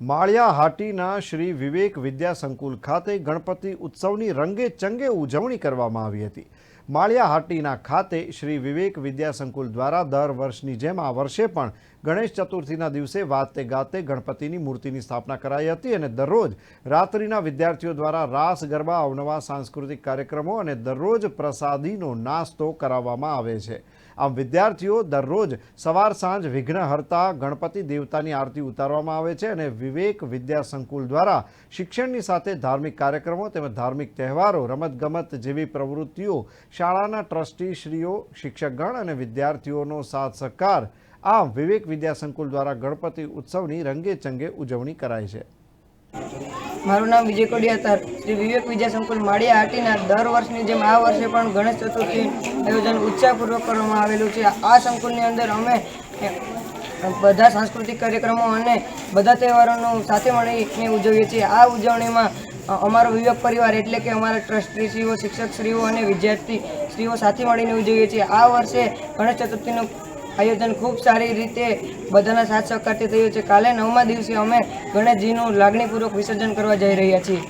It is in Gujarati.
માળિયા હાટીના શ્રી વિવેક વિદ્યા સંકુલ ખાતે ગણપતિ ઉત્સવની રંગે ચંગે ઉજવણી કરવામાં આવી હતી. માળિયા હાટીના ખાતે શ્રી વિવેક વિદ્યા સંકુલ દ્વારા દર વર્ષની જેમ આ વર્ષે પણ ગણેશ ચતુર્થીના દિવસે વાતે ગાતે ગણપતિની મૂર્તિની સ્થાપના કરાઈ હતી અને દરરોજ રાત્રિના વિદ્યાર્થીઓ દ્વારા રાસ, ગરબા, અવનવા સાંસ્કૃતિક કાર્યક્રમો અને દરરોજ પ્રસાદીનો નાસ્તો કરાવવામાં આવે છે. આમ વિદ્યાર્થીઓ દરરોજ સવાર સાંજ વિઘ્નહર્તા ગણપતિ દેવતાની આરતી ઉતારવામાં આવે છે અને વિવેક વિદ્યા સંકુલ દ્વારા શિક્ષણની સાથે ધાર્મિક કાર્યક્રમો તેમજ ધાર્મિક તહેવારો, રમતગમત જેવી પ્રવૃત્તિઓ શાળાના ટ્રસ્ટીશ્રીઓ, શિક્ષકગણ અને વિદ્યાર્થીઓનો સાથ સહકાર આમ વિવેક વિદ્યા સંકુલ દ્વારા ગણપતિ ઉત્સવની રંગે ચંગે ઉજવણી કરાય છે. મારું નામ વિજય કોડિયાતર. શ્રી વિવેક વિદ્યા સંકુલ માળિયા હાટીના દર વર્ષની જેમ આ વર્ષે પણ ગણેશ ચતુર્થી આયોજન ઉત્સાહપૂર્વક કરવામાં આવેલું છે. આ સંકુલની અંદર અમે બધા સાંસ્કૃતિક કાર્યક્રમો અને બધા તહેવારોનું સાથે મળીને ઉજવીએ છીએ. આ ઉજવણીમાં અમારો વિવેક પરિવાર એટલે કે અમારા ટ્રસ્ટીશ્રીઓ, શિક્ષકશ્રીઓ અને વિદ્યાર્થીશ્રીઓ સાથે મળીને ઉજવીએ છીએ. આ વર્ષે ગણેશ ચતુર્થીનું આયોજન ખૂબ સારી રીતે બધાના સાથ સહકારથી થયું છે. કાલે નવમા દિવસે અમે ગણેશજીનું લાગણીપૂર્વક વિસર્જન કરવા જઈ રહ્યા છીએ.